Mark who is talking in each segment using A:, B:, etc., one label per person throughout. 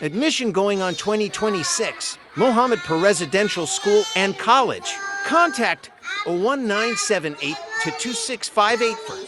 A: Admission going on 2026. Mohammed Presidential School and College. Contact
B: 0197826584.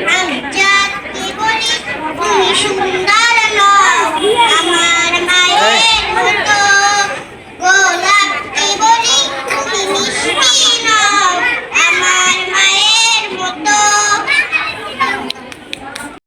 B: hand.